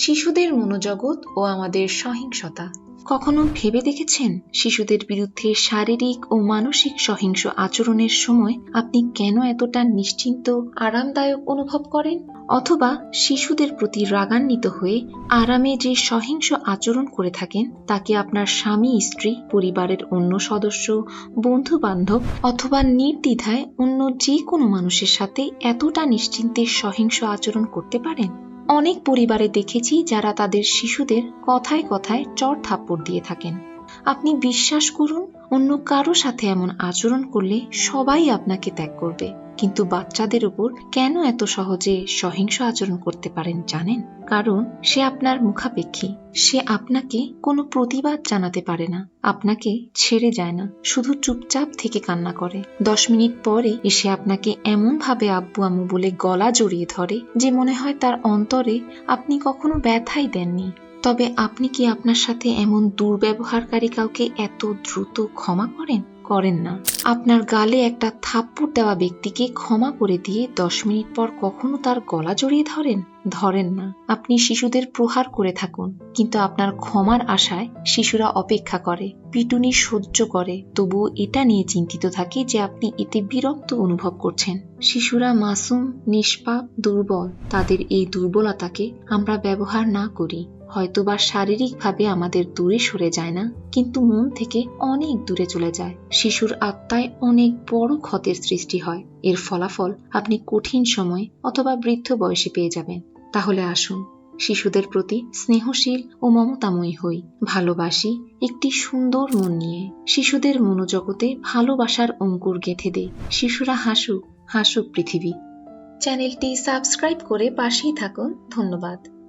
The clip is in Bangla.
শিশুদের মনোজগৎ ও আমাদের সহিংসতা। কখনো ভেবে দেখেছেন শিশুদের বিরুদ্ধে শারীরিক ও মানসিক সহিংস আচরণের সময় আপনি কেন এতটা নিশ্চিন্ত, আরামদায়ক অনুভব করেন? অথবা শিশুদের প্রতি রাগান্বিত হয়ে আরামে যে সহিংস আচরণ করে থাকেন, তাকে আপনার স্বামী, স্ত্রী, পরিবারের অন্য সদস্য বন্ধু বান্ধব অথবা নির্দ্বিধায় অন্য যে কোনো মানুষের সাথে এতটা নিশ্চিন্তে সহিংস আচরণ করতে পারেন? অনেক পরিবারে দেখেছি যারা তাদের শিশুদের কথায় কথায় চর থাপ্পড় দিয়ে থাকেন। আপনি বিশ্বাস করুন, অন্য কারও সাথে এমন আচরণ করলে সবাই আপনাকে ত্যাগ করবে। কিন্তু বাচ্চাদের উপর কেন এত সহজে সহিংস আচরণ করতে পারেন জানেন? কারণ সে আপনার মুখাপেক্ষী। সে আপনাকে কোনো প্রতিবাদ জানাতে পারে না। আপনাকে ছেড়ে যায় না। শুধু চুপচাপ থেকে কান্না করে। দশ মিনিট পরে এসে আপনাকে এমন ভাবে আব্বু আম্মু বলে গলা জড়িয়ে ধরে যে মনে হয় তার অন্তরে আপনি কখনো ব্যথাই দেননি। তবে আপনি কি আপনার সাথে এমন দুর্ব্যবহারকারী কাউকে এত দ্রুত ক্ষমা করেন? করেন না। আপনার গালে একটা থাপ্পড় দেওয়া ব্যক্তিকে ক্ষমা করে দিয়ে দশ মিনিট পর কখনো তার গলা জড়িয়ে ধরেন? ধরেন না, আপনি শিশুদের প্রহার করে থাকুন, কিন্তু আপনার ক্ষমার আশায় শিশুরা অপেক্ষা করে, পিটুনি সহ্য করে। তবুও এটা নিয়ে চিন্তিত থাকে যে আপনি এতে বিরক্ত অনুভব করছেন। শিশুরা মাসুম, নিষ্পাপ, দুর্বল, তাদের এই দুর্বলতাকে আমরা ব্যবহার না করি। হয়তোবা শারীরিকভাবে আমাদের দূরে সরে যায় না, কিন্তু মন থেকে অনেক দূরে চলে যায়। শিশুর আত্মায় অনেক বড় ক্ষতের সৃষ্টি হয়। এর ফলাফল আপনি কঠিন সময় অথবা বৃদ্ধ বয়সে পেয়ে যাবেন। তাহলে আসুন। শিশুদের প্রতি স্নেহশীল ও মমতাময়ী হই। ভালোবাসি একটি সুন্দর মন নিয়ে। শিশুদের মনোজগতে ভালোবাসার অঙ্কুর গেঁথে দে শিশুরা হাসুক হাসুক পৃথিবী। চ্যানেলটি সাবস্ক্রাইব করে পাশেই থাকুন। ধন্যবাদ।